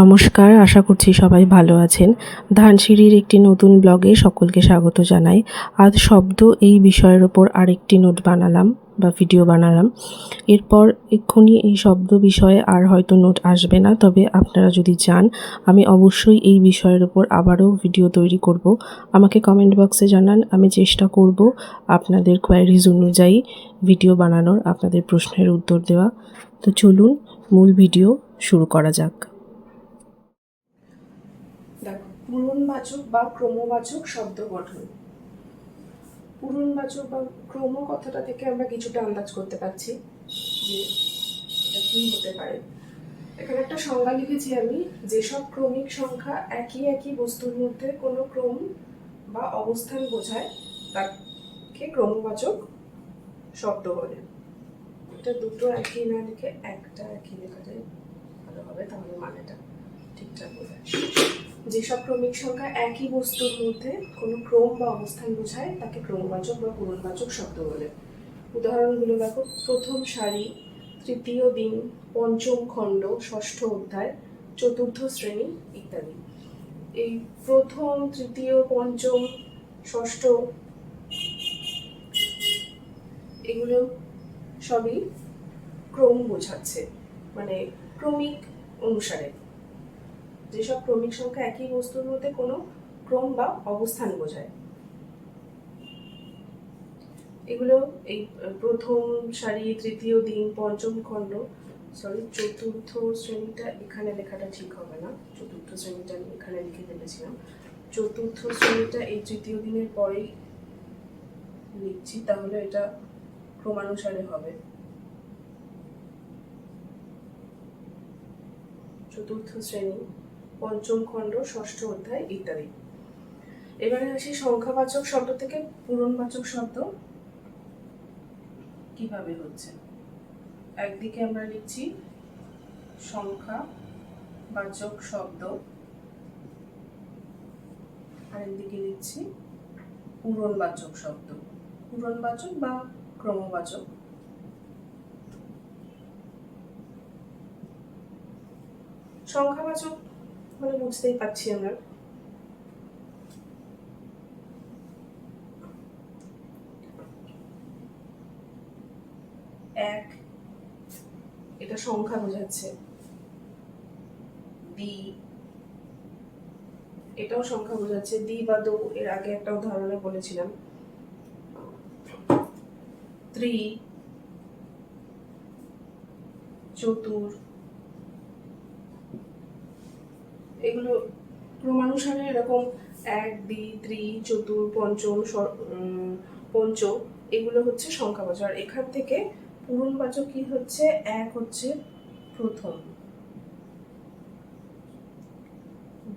নমস্কার, আশা করছি সবাই ভালো আছেন। ধানসিঁড়ির একটি নতুন ব্লগে সকলকে স্বাগত জানাই। আজ শব্দ এই বিষয়ের ওপর আরেকটি নোট বানালাম বা ভিডিও বানালাম। এরপর এক্ষুনি এই শব্দ বিষয়ে আর হয়তো নোট আসবে না, তবে আপনারা যদি চান, আমি অবশ্যই এই বিষয়ের ওপর আবারও ভিডিও তৈরি করব। আমাকে কমেন্ট বক্সে জানান, আমি চেষ্টা করব আপনাদের কোয়ারিজ অনুযায়ী ভিডিও বানানোর, আপনাদের প্রশ্নের উত্তর দেওয়া। তো চলুন, মূল ভিডিও শুরু করা যাক। পূরণবাচক বা ক্রমবাচক শব্দ গঠন। পূরণবাচক বা ক্রম কথাটা থেকে আমরা কিছুটা আন্দাজ করতে পারছি যে এটা কি হতে পারে। এখানে একটা সংজ্ঞা লিখেছি আমি, যেসব ক্রমিক সংখ্যা একই একই বস্তুর মধ্যে কোনো ক্রম বা অবস্থান বোঝায়, তাকে ক্রমবাচক শব্দ বলে। এটা দুটো একই না লিখে একটা একই লেখাতে ভালো হবে তাহলে মানেটা ঠিকঠাক বোঝায়। যেসব ক্রমিক সংখ্যা একই বস্তুর মধ্যে কোনো ক্রম বা অবস্থান বোঝায়, তাকে ক্রমবাচক বা পূরণবাচক শব্দ বলে। উদাহরণগুলো দেখো। প্রথম সারি, তৃতীয় দিন, পঞ্চম খণ্ড, ষষ্ঠ অধ্যায়, চতুর্থ শ্রেণি ইত্যাদি। এই প্রথম, তৃতীয়, পঞ্চম, ষষ্ঠ, এগুলো সবই ক্রম বোঝাচ্ছে মানে ক্রমিক অনুসারে। যেসব ক্রমিক সংখ্যা একই বস্তুর মধ্যে কোনো ক্রম বা অবস্থান বোঝায়। এগুলো এই প্রথম সারি, তৃতীয় দিন, পঞ্চম খণ্ড সরি চতুর্থ শ্রেণীটা এখানে লেখাটা ঠিক হবে না। চতুর্থ শ্রেণীটা আমি এখানে লিখে ফেলেছিলাম। চতুর্থ শ্রেণীটা এই তৃতীয় দিনের পরেই লিখছি, তাহলে এটা ক্রমানুসারে হবে। চতুর্থ শ্রেণি। পঞ্চম খণ্ড, ষষ্ঠ অধ্যায় ইত্যাদি। এবারে আসি সংখ্যাবাচক শব্দ থেকে পূরণবাচক শব্দ। কীভাবে হচ্ছে? একদিকে আমরা লিখছি সংখ্যা বাচক শব্দ। আরেকদিকে লিখছি পূরণবাচক শব্দ। পূরণবাচক বা ক্রমবাচক। সংখ্যাবাচক মানে বুঝতেই পারছি আমরা। এক, এটা সংখ্যা বোঝাচ্ছে। দি এটাও সংখ্যা বোঝাচ্ছে। দ্বি বা দু, এর আগে একটা উদাহরণে বলেছিলাম। ত্রি চতুর এগুলো ক্রমানুসারে এরকম এক, দ্বি, ত্রি, চতুর, পঞ্চম পঞ্চ, এগুলো হচ্ছে সংখ্যাবাচক আর এখান থেকে পূরণবাচক কি হচ্ছে? এক হচ্ছে প্রথম।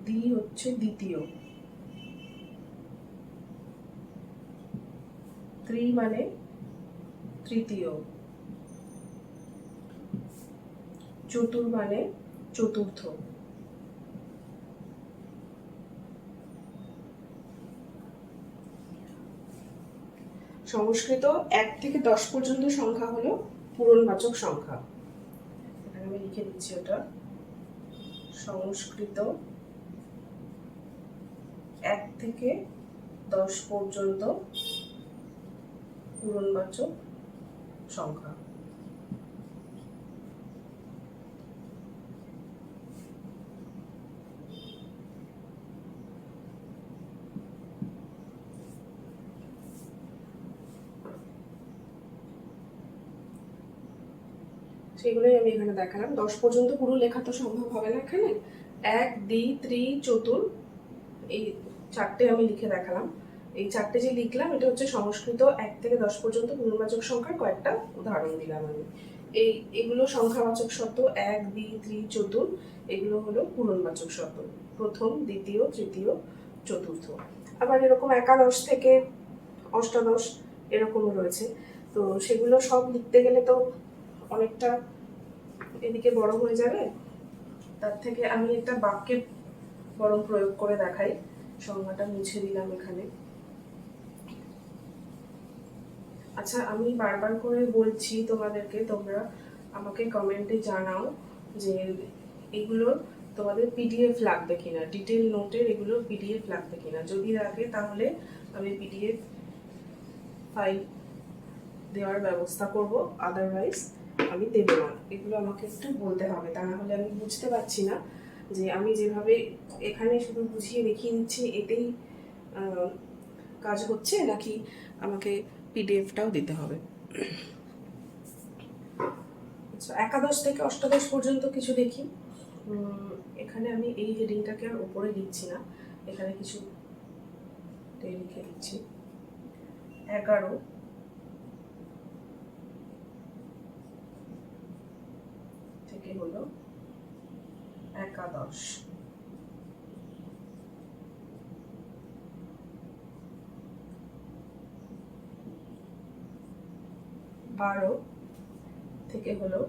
দ্বি হচ্ছে দ্বিতীয়। ত্রি মানে তৃতীয়। চতুর মানে চতুর্থ। সংস্কৃত এক থেকে দশ পর্যন্ত সংখ্যা হলো পূরণবাচক সংখ্যা। আমি লিখে দিচ্ছি ওটা। সংস্কৃত এক থেকে দশ পর্যন্ত পূরণবাচক সংখ্যা। সেগুলোই আমি এখানে দেখালাম। দশ পর্যন্ত পুরো লেখা তো সম্ভব হবে না এখানে। এক, দ্বি, ত্রি, চতুর, এই চারটে আমি লিখে দেখালাম। এই চারটে যে লিখলাম, এটা হচ্ছে সংস্কৃত এক থেকে দশ পর্যন্ত পূর্ণবাচক সংখ্যার কয়েকটা উদাহরণ দিলাম আমি। এই, এগুলো সংখ্যাবাচক শব্দ এক, দ্বি, ত্রি, চতুর, এগুলো হলো পূরণবাচক শব্দ প্রথম, দ্বিতীয়, তৃতীয়, চতুর্থ। আবার এরকম একাদশ থেকে অষ্টাদশ এরকমও রয়েছে। তো সেগুলো সব লিখতে গেলে তো অনেকটা এদিকে বড় হয়ে যাবে, তার থেকে আমি একটা বাক্যে বরং প্রয়োগ করে দেখাই। সংজ্ঞাটা মুছে দিলাম এখানে। আচ্ছা আমি বারবার করে বলছি তোমাদেরকে, তোমরা আমাকে কমেন্টে জানাও যে এগুলোর তোমাদের পিডিএফ লাগবে কিনা ডিটেল নোটের এগুলো পিডিএফ লাগবে কিনা। যদি লাগে তাহলে আমি পিডিএফ ফাইল দেওয়ার ব্যবস্থা করব আদারওয়াইজ আমি দেবো না। এগুলো আমাকে একটু বলতে হবে। তা না হলে আমি বুঝতে পারছি না যে আমি যেভাবে এখানে শুধু বুঝিয়ে দেখিয়ে দিচ্ছি, এতেই কাজ হচ্ছে নাকি আমাকে পিডিএফটাও দিতে হবে? আচ্ছা একাদশ থেকে অষ্টাদশ পর্যন্ত কিছু দেখি। এখানে আমি এই হেডিংটাকে আর ওপরে দিচ্ছি না। এখানে কিছু লিখে দিচ্ছি। এগারো। হলো একাদশ। বারো থেকে হলো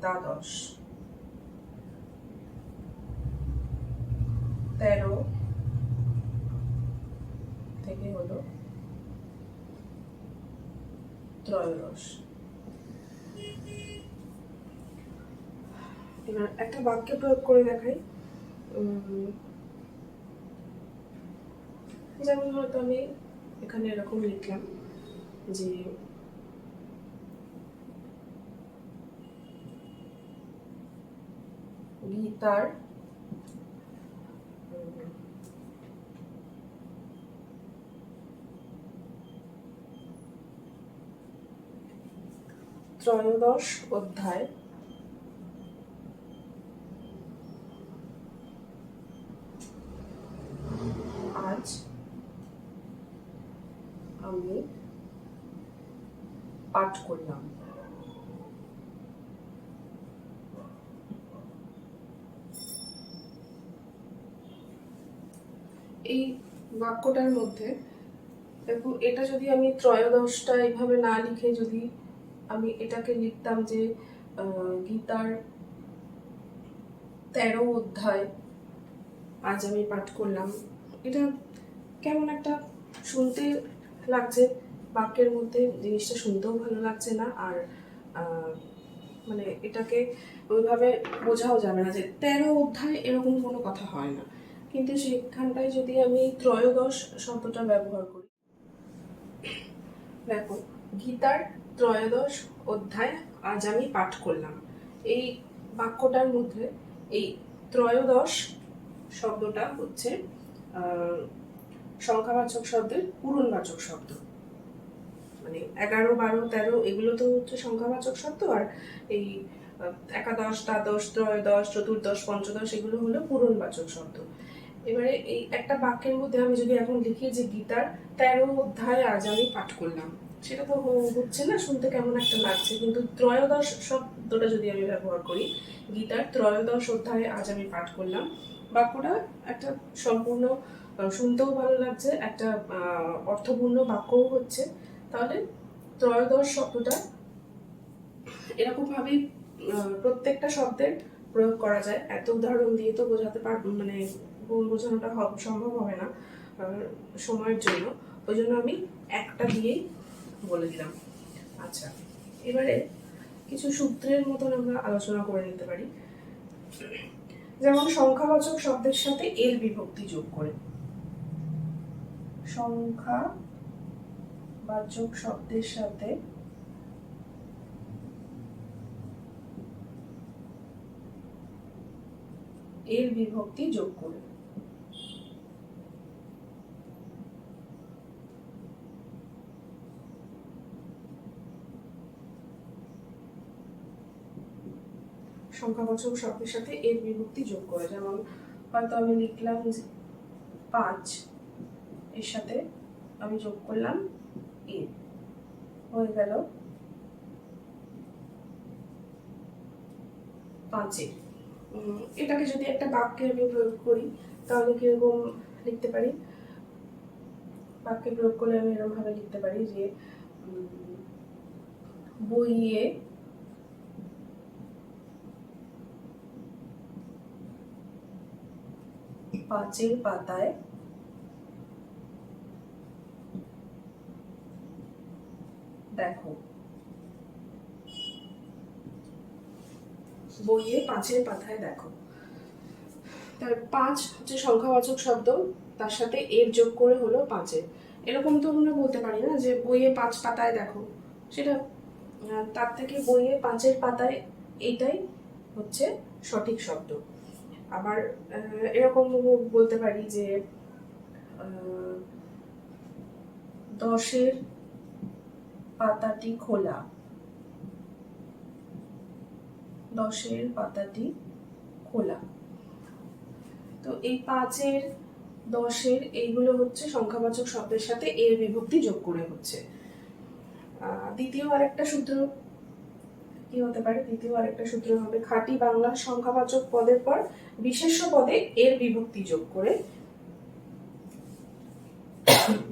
দ্বাদশ। তেরো থেকে হলো ত্রয়োদশ। এবার একটা বাক্যে প্রয়োগ করে দেখাই। যেমন হয়তো আমি এখানে এরকম লিখলাম যে, গীতার, ত্রয়োদশ অধ্যায় আজ আমি পাঠ করলাম এই বাক্যটার মধ্যে দেখো, এটা যদি আমি ত্রয়োদশটা এইভাবে না লিখে যদি আমি এটাকে লিখতাম যে গীতার তেরো অধ্যায়, আজ আমি পাঠ করলাম। এটা কেমন একটা শুনতে লাগছে। বাক্যের মধ্যে জিনিসটা শুনতেও ভালো লাগছে না আর মানে এটাকে ওইভাবে বোঝাও যাবে না যে তেরো অধ্যায় এরকম কোনো কথা হয় না। কিন্তু সেখানটায় যদি আমি ত্রয়োদশ শব্দটা ব্যবহার করি। দেখো, গীতার ত্রয়োদশ অধ্যায় আজ আমি পাঠ করলাম। এই বাক্যটার মধ্যে এই ত্রয়োদশ শব্দটা হচ্ছে সংখ্যাবাচক শব্দের পূরণবাচক শব্দ। মানে এগারো, বারো, তেরো, এগুলো তো হচ্ছে সংখ্যাবাচক শব্দ আর এই একাদশ, দ্বাদশ, ত্রয়োদশ, চতুর্দশ, পঞ্চদশ, এগুলো হলো পূরণবাচক শব্দ এবারে এই একটা বাক্যের মধ্যে আমি যদি এখন লিখি যে গীতার তেরো অধ্যায় আজ আমি পাঠ করলাম। সেটা তো হচ্ছে না, শুনতে কেমন একটা লাগছে। কিন্তু ত্রয়োদশ শব্দটা যদি আমি ব্যবহার করি, গীতার ত্রয়োদশ অধ্যায় আজ আমি পাঠ করলাম। বাক্যটা একটা সম্পূর্ণ শুনতেও ভালো লাগছে, একটা অর্থপূর্ণ বাক্যও হচ্ছে। তাহলে ত্রয়োদশ শব্দটা এরকম ভাবেই প্রত্যেকটা শব্দের প্রয়োগ করা যায়। এত উদাহরণ দিয়ে তো বোঝাতে পার মানে বো- বোঝানোটা সম্ভব হবে না সময়ের জন্য। ওই জন্য আমি একটা দিয়েই বলে দিলাম। আচ্ছা এবারে কিছু সূত্রের মতন আমরা আলোচনা করে নিতে পারি। যেমন সংখ্যাবাচক শব্দের সাথে এর বিভক্তি যোগ করে। সংখ্যা বাচক শব্দের সাথে এর বিভক্তি যোগ করে। সংখ্যাবাচক শব্দের সাথে এর বিভক্তি যোগ করে। যেমন, হয়তো আমি লিখলাম পাঁচ, এর সাথে আমি যোগ করলাম এ, হয়ে গেল পাঁচে। এটাকে যদি একটা বাক্যে আমি প্রয়োগ করি, তাহলে কীরকম লিখতে পারি? বাক্যে প্রয়োগ করলে আমি এরকম ভাবে লিখতে পারি যে বইয়ে পাঁচের পাতায় দেখো। বইয়ে পাঁচের পাতায় দেখো। তার পাঁচ হচ্ছে সংখ্যাবাচক শব্দ, তার সাথে এর যোগ করে হলো পাঁচের। এরকম তো আমরা বলতে পারি না যে বইয়ে পাঁচ পাতায় দেখো। সেটা তার থেকে বইয়ে পাঁচের পাতায় এইটাই হচ্ছে সঠিক শব্দ। আবার এরকম বলতে পারি যে দশের পাতাটি খোলা। দশের পাতাটি খোলা। তো এই পাঁচের, দশের এইগুলো হচ্ছে সংখ্যাবাচক শব্দের সাথে এর বিভক্তি যোগ করে হচ্ছে। দ্বিতীয় আরেকটা সূত্র কি হতে পারে? দ্বিতীয় আরেকটা সূত্র হবে খাঁটি বাংলা সংখ্যাবাচক পদের পর বিশেষ পদে এর বিভক্তি যোগ করে।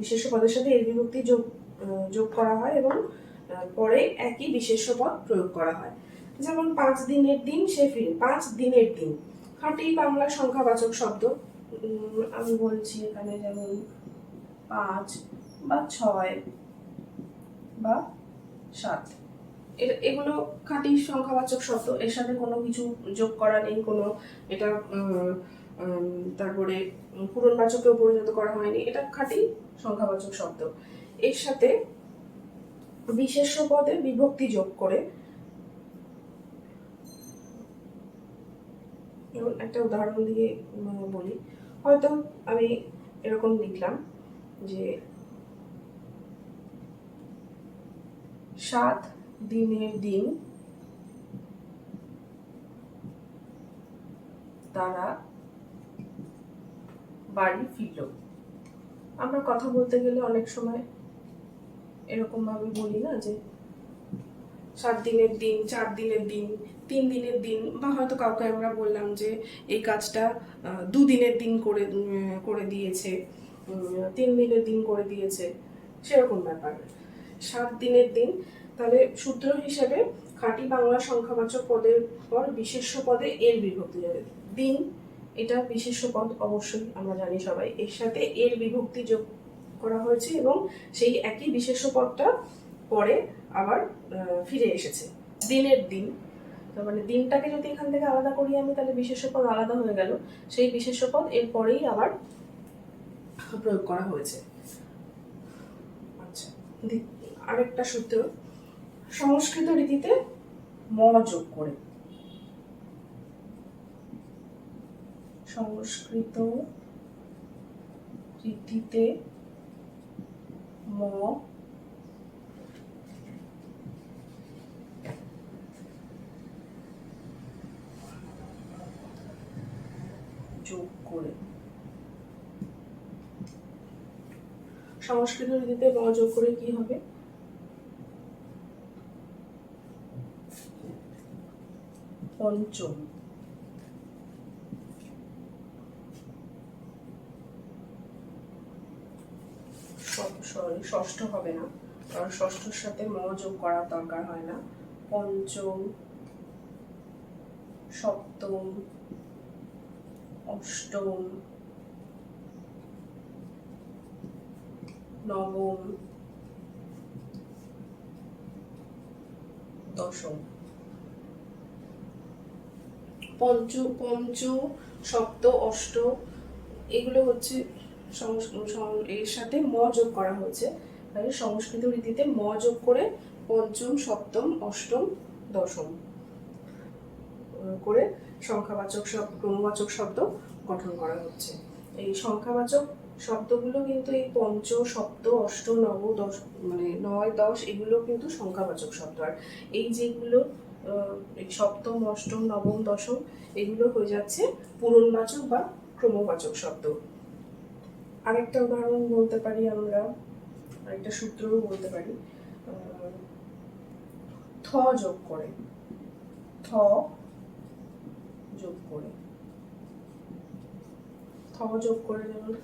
বিশেষ পদের সাথে এর বিভক্তি যোগ যোগ করা হয় এবং পরে একই বিশেষ্য পদ প্রয়োগ করা হয়। যেমন পাঁচ দিনের দিন সে ফিরে, পাঁচ দিনের দিন। খাঁটি বাংলা সংখ্যাবাচক শব্দ আমি বলছি এখানে যেমন পাঁচ বা ছয় বা সাত। এগুলো খাঁটি সংখ্যাবাচক শব্দ, এর সাথে কোনো কিছু যোগ করা নেই, কোনো এটা তারপরে পূরণবাচকেও পরিণত করা হয়নি। এটা খাঁটি সংখ্যাবাচক শব্দ। এর সাথে বিশেষ্য পদে বিভক্তি যোগ করে একটা উদাহরণ দিয়ে বলি। হয়তো আমি এরকম লিখলাম যে সাত দিনের দিন তারা বাড়ি ফিরল। আমরা কথা বলতে গেলে অনেক সময় এরকম ভাবে বলি না যে সাত দিনের দিন, চার দিনের দিন, তিন দিনের দিন বা হয়তো কাউকে আমরা বললাম যে এই কাজটা দুদিনের দিন করে করে দিয়েছে তিন দিনের দিন করে দিয়েছে, সেরকম ব্যাপার। সাত দিনের দিন, তাহলে সূত্র হিসেবে খাঁটি বাংলা সংখ্যাবাচক পদের পর বিশেষ্য পদে এর বিভক্তি যাবে। দিন, এটা বিশেষ্য পদ অবশ্যই, আমরা জানি সবাই। এর সাথে এর বিভক্তি যোগ করা হয়েছে এবং সেই একই বিশেষ্য পদটা পরে আবার ফিরে এসেছে। দিনের দিন। তার মানে দিনটাকে যদি এখান থেকে আলাদা করি আমি, তাহলে বিশেষ্য পদ আলাদা হয়ে গেল। সেই বিশেষ্য পদ এর পরেই আবার প্রয়োগ করা হয়েছে। আচ্ছা আরেকটা সূত্র। সংস্কৃত রীতিতে ম যোগ করে। সংস্কৃত রীতিতে ম যোগ করে। সংস্কৃত রীতিতে ম যোগ করে কি হবে? পঞ্চম সরি ষষ্ঠ হবে না, কারণ ষষ্ঠর সাথে ম যোগ করার দরকার হয় না। পঞ্চম, সপ্তম, অষ্টম, নবম, দশম। পঞ্চ পঞ্চ, সপ্ত, অষ্ট, এগুলো হচ্ছে এর সাথে ম যোগ করা হয়েছে। তাহলে সংস্কৃত রীতিতে ম যোগ করে পঞ্চম, সপ্তম, অষ্টম, দশম। করে সংখ্যাবাচক শব্দ ক্রমবাচক শব্দ গঠন করা হচ্ছে। এই সংখ্যাবাচক শব্দগুলো কিন্তু এই পঞ্চ, সপ্ত, অষ্ট, নব, দশ মানে নয়, দশ, এগুলো কিন্তু সংখ্যাবাচক শব্দ। আর এই যেগুলো এই সপ্তম, অষ্টম, নবম, দশম, এগুলো হয়ে যাচ্ছে পূরণবাচক বা ক্রমবাচক শব্দ। আরেকটা উদাহরণ বলতে পারি আমরা, আরেকটা সূত্রও বলতে পারি। থ যোগ করে। থ যোগ করে। থ যোগ করে যেমন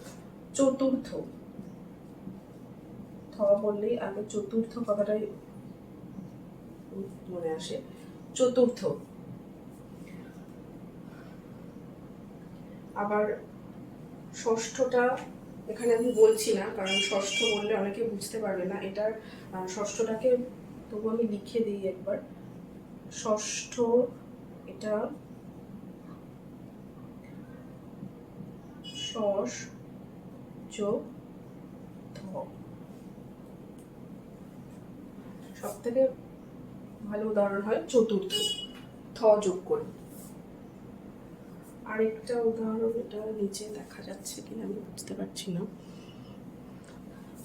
চতুর্থ। থ বললেই আগে চতুর্থ কথাটাই মনে আসে। চতুর্থ। আবার ষষ্ঠটা এখানে আমি বলছি না, কারণ ষষ্ঠ বললে অনেকে বুঝতে পারবে না। এটার ষষ্ঠটাকে তবু আমি লিখে দিই একবার। ষষ্ঠ, এটা সস যোগ সব থেকে ভালো উদাহরণ হয় চতুর্থ, থ যোগ করে। আরেকটা উদাহরণ এটা নিচে দেখা যাচ্ছে কিনা আমি বুঝতে পারছি না।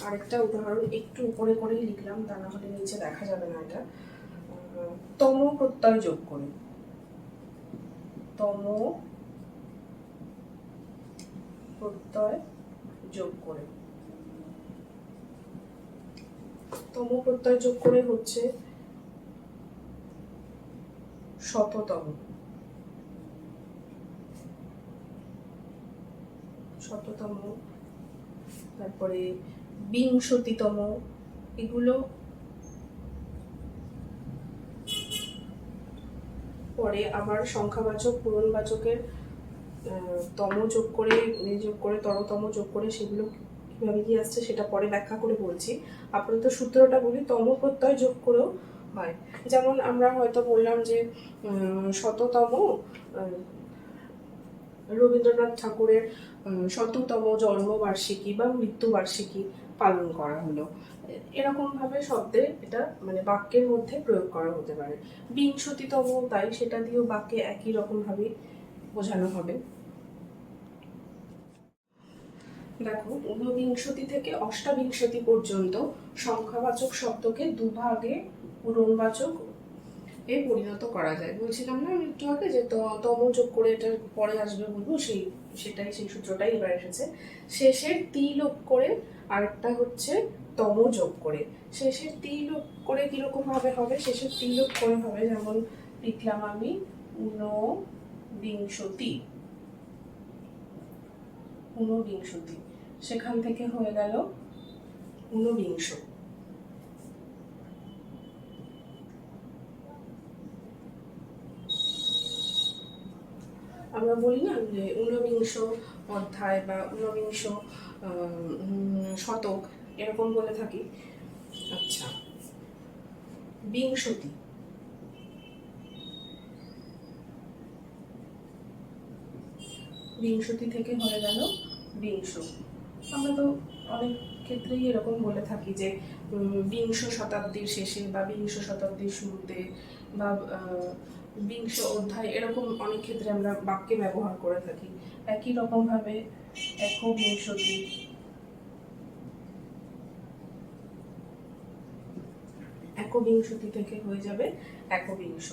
আরেকটা উদাহরণ একটু উপরে করেই লিখলাম, তা না হলে নিচে দেখা যাবে না এটা। তম প্রত্যয় যোগ করে। তম প্রত্যয় যোগ করে। তম প্রত্যয় যোগ করে হচ্ছে শততম। শততম তারপরে বিংশতিতম, এগুলো পরে আবার সংখ্যাবাচক, পূরণবাচকের তম যোগ করে যোগ করে, তরতম যোগ করে সেগুলো কীভাবে কি আসছে সেটা পরে ব্যাখ্যা করে বলছি। আপাতত সূত্রটা বলি, তম প্রত্যয় যোগ করেও হয়। যেমন আমরা হয়তো বললাম যে শততম রবীন্দ্রনাথ ঠাকুরের শততম জন্মবার্ষিকী বা মৃত্যুবার্ষিকী পালন করা হলো। এরকম ভাবে শব্দে এটা মানে বাক্যের মধ্যে প্রয়োগ করা হতে পারে। বিংশতিতম, তাই সেটা দিয়েও বাক্যে একই রকম ভাবে বোঝানো হবে। দেখো, ঊনবিংশতি থেকে অষ্টাবিংশতি পর্যন্ত সংখ্যাবাচক শব্দকে দুভাগে পূরণবাচক এ পরিণত করা যায়। বলছিলাম না একটু আগে যে তম যোগ করে এটার পরে আসবে বলব, সেই সেটাই, সেই সূত্রটাই এবার এসেছে। শেষের তি লোপ করে আরেকটা হচ্ছে তম যোগ করে। শেষের তি লোপ করে কীরকম ভাবে হবে? শেষের তি লোপ করে হবে যেমন লিখলাম আমি ঊনবিংশতি ঊনবিংশতি সেখান থেকে হয়ে গেল ঊনবিংশ আমরা বলি না যে ঊনবিংশ অধ্যায় বা ঊনবিংশ শতক এরকম বলে থাকি। আচ্ছা। বিংশতি। বিংশতি থেকে হয়ে গেল বিংশ। আমরা তো অনেক ক্ষেত্রেই এরকম বলে থাকি যে বিংশ শতাব্দীর শেষে বা বিংশ শতাব্দীর শুরুতে বা বিংশ অধ্যায়, এরকম অনেক ক্ষেত্রে আমরা বাক্যে ব্যবহার করে থাকি। একই রকম ভাবে একবিংশতি একবিংশতি থেকে হয়ে যাবে একবিংশ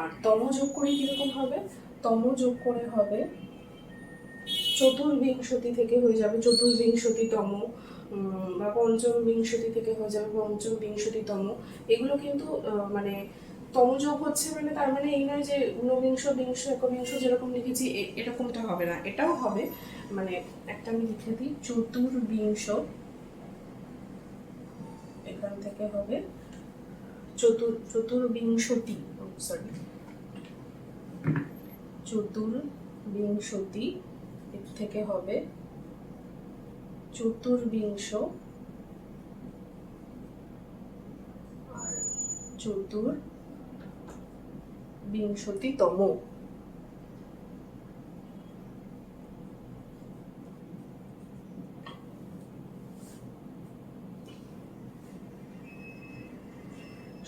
আর তম যোগ করে কীরকম হবে? তম যোগ করে হবে চতুর্বিংশতি থেকে হয়ে যাবে চতুর্বিংশতিতম বা পঞ্চম বিংশতি থেকে হয়ে যাবে পঞ্চম বিংশতিতম, এগুলো কিন্তু মানে তমযোগ হচ্ছে মানে তার মানে এই নয় যে ঊনবিংশ, বিংশ, একবিংশ যেরকম লিখেছি এরকমটা হবে না। এটাও হবে মানে একটা আমি লিখে দিই, চতুর্বিংশ, এখান থেকে হবে চতুর, চতুর্বিংশতি সরি চতুর্বিংশতি, এর থেকে হবে চতুর্বিংশ আর চতুর বিংশতিতম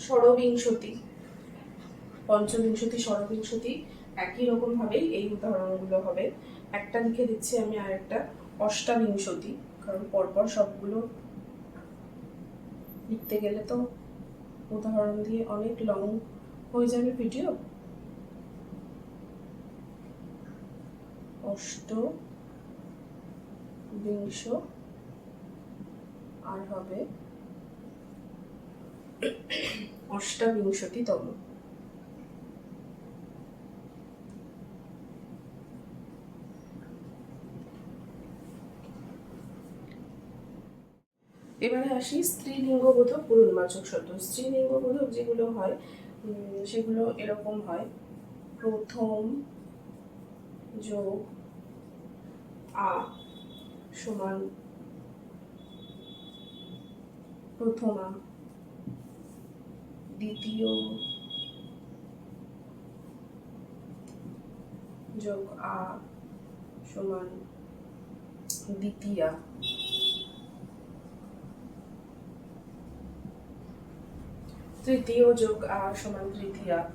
ষড়বিংশতি, পঞ্চবিংশতি, ষড়বিংশতি একই রকম ভাবেই এই উদাহরণগুলো হবে। একটা লিখে দিচ্ছি আমি আর একটা অষ্টাবিংশতি। কারণ পরপর সবগুলো লিখতে গেলে তো উদাহরণ দিয়ে অনেক লং হয়ে যাবে ভিডিও অষ্ট বিংশ আর হবে অষ্টাবিংশতিতম এবারে আসি স্ত্রীলিঙ্গবোধক পূরণবাচক শব্দ। স্ত্রীলিঙ্গবোধক যেগুলো হয় সেগুলো এরকম হয়। প্রথম, যোগ, আ, সমান, প্রথমা দ্বিতীয়, যোগ আ, সমান, দ্বিতীয়া। তৃতীয় যোগ, আ, সমান তৃতীয়া।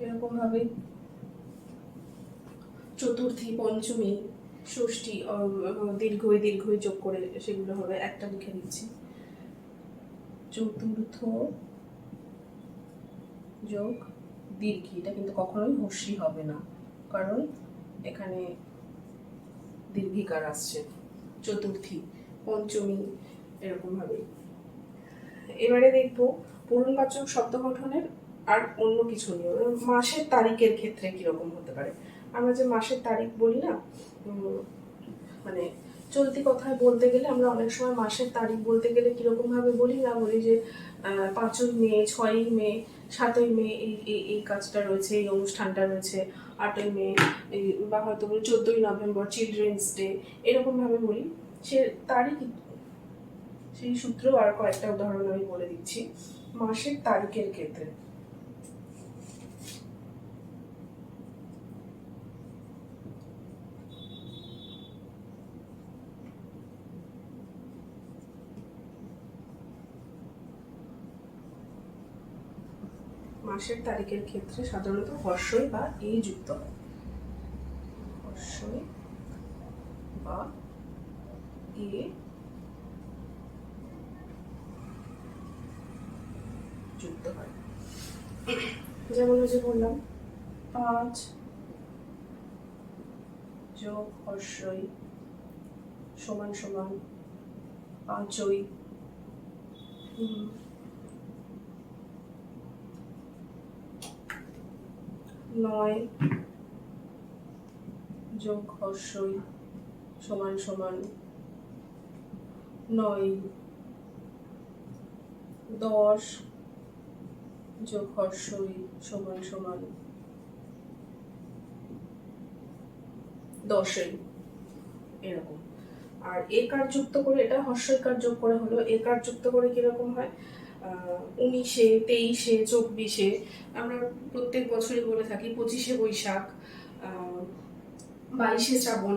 এরকম ভাবে চতুর্থী, পঞ্চমী, ষষ্ঠী দীর্ঘই দীর্ঘই যোগ করে সেগুলো হবে, একটা লিখে দিচ্ছি। চতুর্থ যোগ দীর্ঘি, এটা কিন্তু কখনোই হর্ষি হবে না, কারণ এখানে দীর্ঘিকার আসছে, চতুর্থী, পঞ্চমী এরকম ভাবে এবারে দেখব পূরণবাচক শব্দ গঠনের আর অন্য কিছু নিয়ে। মাসের তারিখের ক্ষেত্রে কীরকম হতে পারে? আমরা যে মাসের তারিখ বলি না মানে চলতি কথায় বলতে গেলে আমরা অনেক সময় মাসের তারিখ বলতে গেলে কীরকম ভাবে বলি না, বলি যে পাঁচই মে, ছয়ই মে সাতই মে এই, এই- এই কাজটা রয়েছে, এই অনুষ্ঠানটা রয়েছে। আটই মে এই বা হয়তো বলি চোদ্দই নভেম্বর চিলড্রেন্স ডে এরকমভাবে বলি। সে তারিখ সেই সূত্র আর কয়েকটা উদাহরণ আমি বলে দিচ্ছি। মাসের তারিখের ক্ষেত্রে। মাসের তারিখের ক্ষেত্রে সাধারণত হর্ষই বা এই যুক্ত হয়। হর্ষই বা এ যুক্ত হয়। যেমন যে বললাম, পাঁচ যোগ হর্ষই সমান সমান পাঁচই। নয় যোগ হর্ষই সমান সমান নয় দশ যোগ হর্ষই সমান সমান দশই। এরকম। আর একার যুক্ত করে এটা? হর্ষইকার যোগ করে হলো? একার যুক্ত করে কীরকম হয়? উনিশে, তেইশে, চব্বিশে, আমরা প্রত্যেক বছরই বলে থাকি পঁচিশে বৈশাখ বাইশে শ্রাবণ।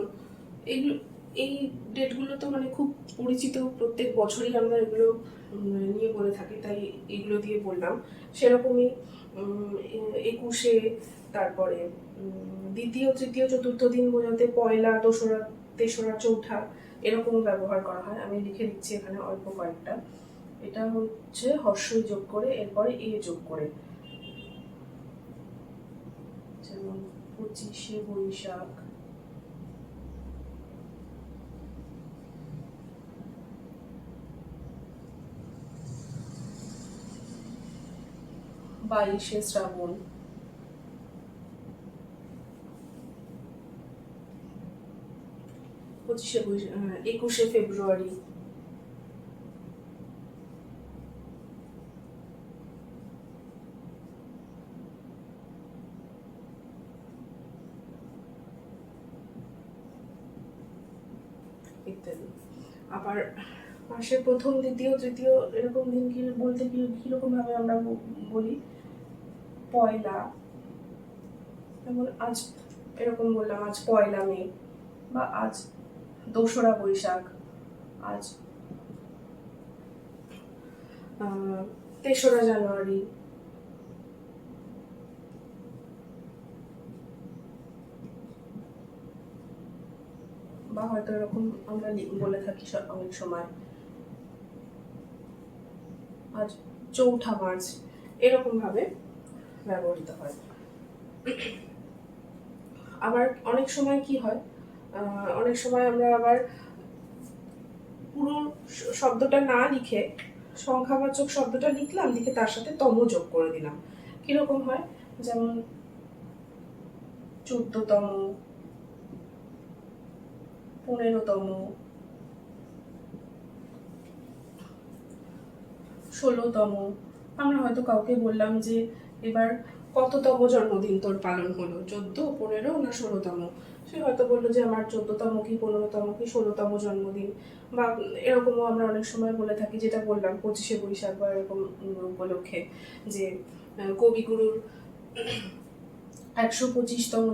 এগুলো, এই ডেটগুলো তো মানে খুব পরিচিত প্রত্যেক বছরই আমরা এগুলো নিয়ে বলে থাকি, তাই এগুলো দিয়ে বললাম। সেরকমই একুশে, তারপরে দ্বিতীয়, তৃতীয়, চতুর্থ দিন বোঝাতে পয়লা, দোসরা, তেসরা, চৌঠা এরকমও ব্যবহার করা হয়। আমি লিখে দিচ্ছি এখানে অল্প কয়েকটা। এটা হচ্ছে হর্ষই যোগ করে, এরপরে এ যোগ করে। যেমন পঁচিশে বৈশাখ। বাইশে শ্রাবণ। পঁচিশে একুশে ফেব্রুয়ারি ইত্যাদি আবার মাসের প্রথম, দ্বিতীয়, তৃতীয় এরকম দিন কি, বলতে কি কীরকম ভাবে আমরা বলি? পয়লা। যেমন আজ এরকম বললাম, আজ পয়লা মে বা আজ দোসরা বৈশাখ, আজ তেসরা জানুয়ারি। বা হয়তো এরকম আমরা বলে থাকি অনেক সময়। আজ চৌঠা মার্চ এরকম ভাবে ব্যবহৃত হয়। আবার অনেক সময় কি হয় অনেক সময় আমরা আবার পুরো শব্দটা না লিখে সংখ্যাবাচক শব্দটা লিখলাম, লিখে তার সাথে তম যোগ করে দিলাম। কীরকম হয়? যেমন চোদ্দতম পনেরোতম। ষোলোতম। আমরা হয়তো কাউকে বললাম যে এবার কততম জন্মদিন তোর পালন হলো? চোদ্দ, পনেরো না ষোলোতম? সে হয়তো বলল যে আমার চোদ্দতম কি পনেরোতম কি ষোলোতম জন্মদিন? বা এরকমও আমরা অনেক সময় বলে থাকি, যেটা বললাম পঁচিশে বৈশাখ বা এরকম উপলক্ষে যে কবিগুরুর একশো পঁচিশতম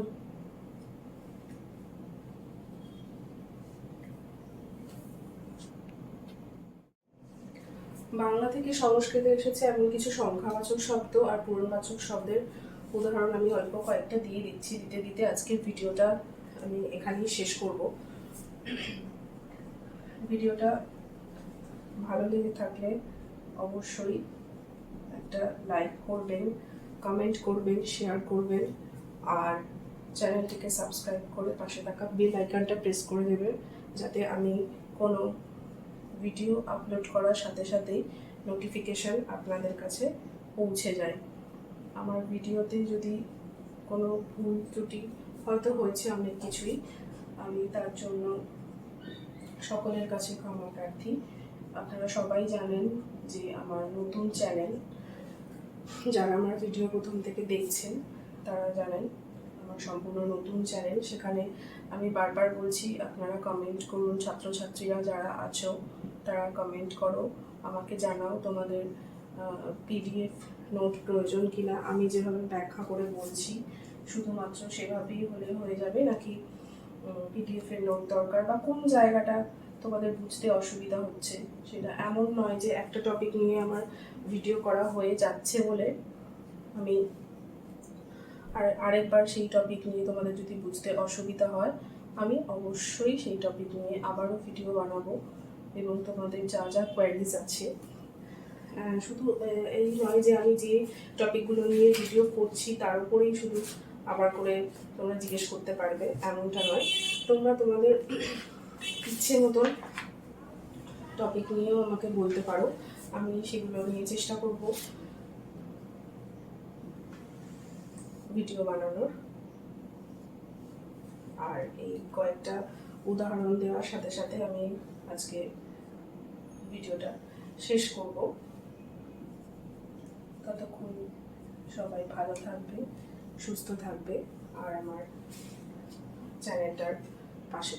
বাংলা থেকে সংস্কৃতে এসেছে এমন কিছু সংখ্যাবাচক শব্দ আর পূরণবাচক শব্দের উদাহরণ আমি অল্প কয়েকটা দিয়ে দিচ্ছি, দিতে দিতে আজকের ভিডিওটা আমি এখানেই শেষ করব। ভিডিওটা ভালো লেগে থাকলে অবশ্যই একটা লাইক করবেন কমেন্ট করবেন শেয়ার করবেন, আর চ্যানেলটিকে সাবস্ক্রাইব করে পাশে থাকা বেল আইকনটা প্রেস করে দেবেন, যাতে আমি কোনো ভিডিও আপলোড করার সাথে সাথেই নোটিফিকেশন আপনাদের কাছে পৌঁছে যায়। আমার ভিডিওতে যদি কোনো ভুল ত্রুটি হয়তো হয়েছে অনেক কিছুই, আমি তার জন্য সকলের কাছে ক্ষমা প্রার্থী। আপনারা সবাই জানেন যে আমার নতুন চ্যানেল যারা আমার ভিডিও প্রথম থেকে দেখছেন, তারা জানেন আমার সম্পূর্ণ নতুন চ্যানেল সেখানে আমি বারবার বলছি, আপনারা কমেন্ট করুন, ছাত্রছাত্রীরা যারা আছো তারা কমেন্ট করো, আমাকে জানাও তোমাদের পিডিএফ নোট প্রয়োজন কিনা। আমি যেভাবে ব্যাখ্যা করে বলছি, শুধুমাত্র সেভাবেই হলে হয়ে যাবে নাকি পিডিএফ এর নোট দরকার বা কোন জায়গাটা তোমাদের বুঝতে অসুবিধা হচ্ছে সেটা এমন নয় যে একটা টপিক নিয়ে আমার ভিডিও করা হয়ে যাচ্ছে বলে আমি আর আরেকবার সেই টপিক নিয়ে তোমাদের যদি বুঝতে অসুবিধা হয়, আমি অবশ্যই সেই টপিক নিয়ে আবারও ভিডিও বানাবো। এবং তোমাদের যা যা কোয়ারিজ আছে। শুধু এই নয় যে আমি যে টপিকগুলো নিয়ে ভিডিও করছি, তার উপরেই শুধু আবার করে তোমরা জিজ্ঞেস করতে পারবে, এমনটা নয়। তোমরা তোমাদের ইচ্ছে মতন টপিক নিয়েও আমাকে বলতে পারো। আমি সেগুলো নিয়ে চেষ্টা করব ভিডিও বানানোর। আর এই কয়েকটা উদাহরণ দেওয়ার সাথে সাথে আমি আজকে ভিডিওটা শেষ করব। ততক্ষণ সবাই ভালো থাকবে সুস্থ থাকবে আর আমার চ্যানেলটার পাশে